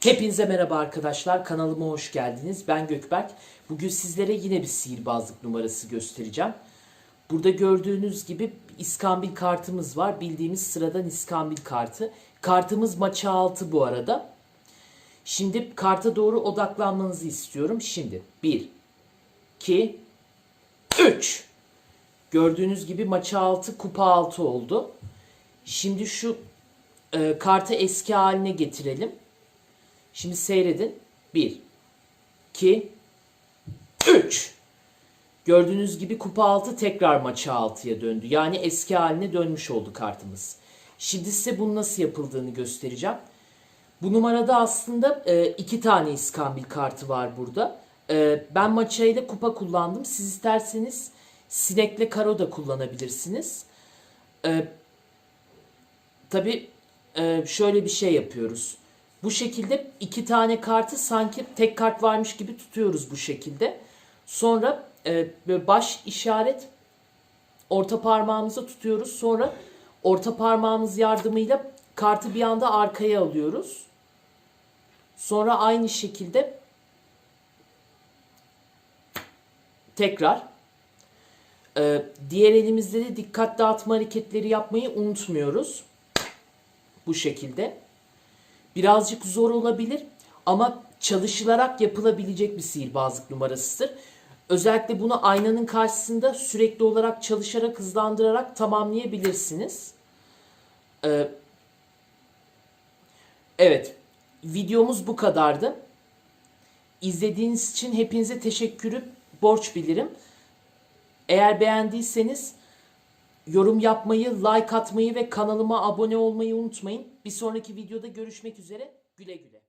Hepinize merhaba arkadaşlar. Kanalıma hoş geldiniz. Ben Gökberk. Bugün sizlere yine bir sihirbazlık numarası göstereceğim. Burada gördüğünüz gibi iskambil kartımız var. Bildiğimiz sıradan iskambil kartı. Kartımız maça altı bu arada. Şimdi karta doğru odaklanmanızı istiyorum. Şimdi 1, 2, 3. Gördüğünüz gibi maça altı kupa altı oldu. Şimdi şu e, kartı eski haline getirelim. Şimdi seyredin. 1, 2, 3. Gördüğünüz gibi kupa 6 tekrar maça 6'ya döndü. Yani eski haline dönmüş oldu kartımız. Şimdi size bunun nasıl yapıldığını göstereceğim. Bu numarada aslında e, iki tane iskambil kartı var burada. E, ben maça ile kupa kullandım. Siz isterseniz sinekle karo da kullanabilirsiniz. E, Tabi şöyle bir şey yapıyoruz. Bu şekilde iki tane kartı sanki tek kart varmış gibi tutuyoruz bu şekilde. Sonra e, baş işaret orta parmağımıza tutuyoruz. Sonra orta parmağımız yardımıyla kartı bir anda arkaya alıyoruz. Sonra aynı şekilde tekrar e, diğer elimizde de dikkat dağıtma hareketleri yapmayı unutmuyoruz. Bu şekilde. Birazcık zor olabilir ama çalışılarak yapılabilecek bir sihirbazlık numarasıdır. Özellikle bunu aynanın karşısında sürekli olarak çalışarak hızlandırarak tamamlayabilirsiniz. Ee, evet, videomuz bu kadardı. İzlediğiniz için hepinize teşekkürü borç bilirim. Eğer beğendiyseniz yorum yapmayı, like atmayı ve kanalıma abone olmayı unutmayın. Bir sonraki videoda görüşmek üzere. Güle güle.